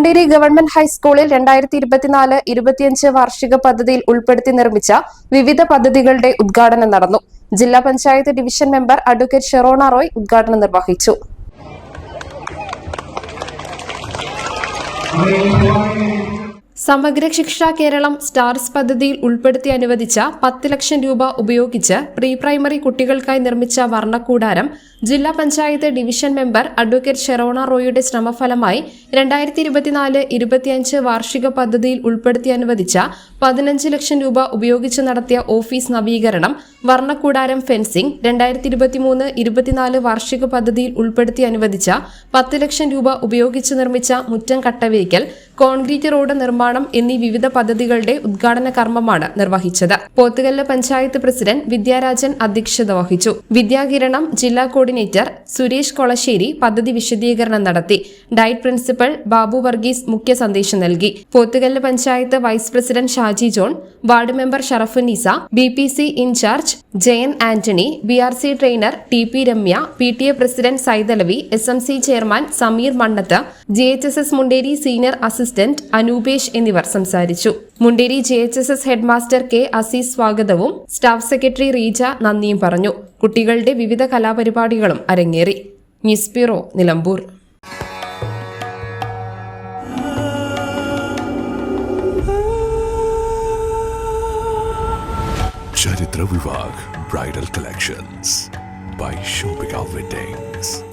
Munderi government ഹൈസ്കൂളിൽ രണ്ടായിരത്തി ഇരുപത്തിനാല് ഇരുപത്തിയഞ്ച് വാർഷിക പദ്ധതിയിൽ ഉൾപ്പെടുത്തി നിർമ്മിച്ച വിവിധ പദ്ധതികളുടെ ഉദ്ഘാടനം നടന്നു. ജില്ലാ panchayat division member advocate Sherona Roy ഉദ്ഘാടനം നിർവഹിച്ചു. സമഗ്ര ശിക്ഷ കേരളം സ്റ്റാർസ് പദ്ധതിയിൽ ഉൾപ്പെടുത്തി അനുവദിച്ച പത്ത് ലക്ഷം രൂപ ഉപയോഗിച്ച് പ്രീ പ്രൈമറി കുട്ടികൾക്കായി നിർമ്മിച്ച വർണക്കൂടാരം ജില്ലാ panchayat division member advocate Sherona റോയുടെ ശ്രമഫലമായി രണ്ടായിരത്തി ഇരുപത്തിനാല് ഇരുപത്തിയഞ്ച് വാർഷിക പദ്ധതിയിൽ ഉൾപ്പെടുത്തി അനുവദിച്ച പതിനഞ്ച് ലക്ഷം രൂപ ഉപയോഗിച്ച് നടത്തിയ ഓഫീസ് നവീകരണം വർണക്കൂടാരം ഫെൻസിംഗ് രണ്ടായിരത്തി ഇരുപത്തിമൂന്ന് ഇരുപത്തിനാല് വാർഷിക പദ്ധതിയിൽ ഉൾപ്പെടുത്തി അനുവദിച്ച പത്ത് ലക്ഷം രൂപ ഉപയോഗിച്ച് നിർമ്മിച്ച മുറ്റം കട്ടവേക്കൽ കോൺക്രീറ്റ് റോഡ് നിർമ്മാണം എന്നീ വിവിധ പദ്ധതികളുടെ ഉദ്ഘാടന കർമ്മമാണ് നിർവഹിച്ചത്. പോത്തുകല്ല് പഞ്ചായത്ത് പ്രസിഡന്റ് വിദ്യാരാജൻ അധ്യക്ഷത വഹിച്ചു. വിദ്യാകിരണം ജില്ലാ കോർഡിനേറ്റർ സുരേഷ് കൊളശ്ശേരി പദ്ധതി വിശദീകരണം നടത്തി. ഡയറ്റ് പ്രിൻസിപ്പൽ ബാബു വർഗീസ് മുഖ്യ സന്ദേശം നൽകി. Pothukallu panchayat vice president Shaji John ward member Sharafunnisa B P C incharge Jayan Antony B R C trainer T P Ramya P T A president Saithalavi S M C chairman Sameer Mannath G H S S Munderi senior assistant Anoopesh എന്നിവർ സംസാരിച്ചു. Munderi J H S S headmaster K Azeez സ്വാഗതവും staff secretary Reeja നന്ദിയും പറഞ്ഞു. കുട്ടികളുടെ വിവിധ കലാപരിപാടികളും അരങ്ങേറി. News bureau Nilambur. ചരിത്ര വിഭാഗ് ബ്രൈഡൽ കളക്ഷൻസ് ബൈ ഷോപ്പിംഗ്